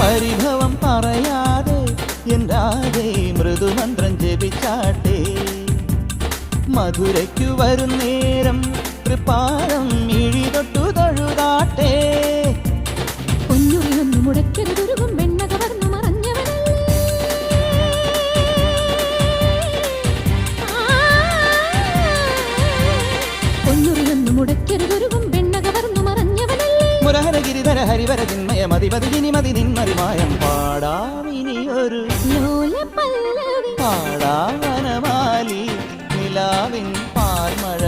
പരിഭവം പറയാതെ എന്താതെ മൃദുമന്ത്രം ജപിച്ചാട്ടെ. മധുരയ്ക്കു വരും നേരം ഇഴി തൊട്ടു തൊഴുതാട്ടെ. ഒന്നുറിയൊന്നു മുടക്കരുത്. മുടക്കരുതൊരുവും വെണ്ണകവർന്നു മറഞ്ഞവനല്ലേ? മുരഹരഗിരിധര നിലാവിൻ പാർമഴ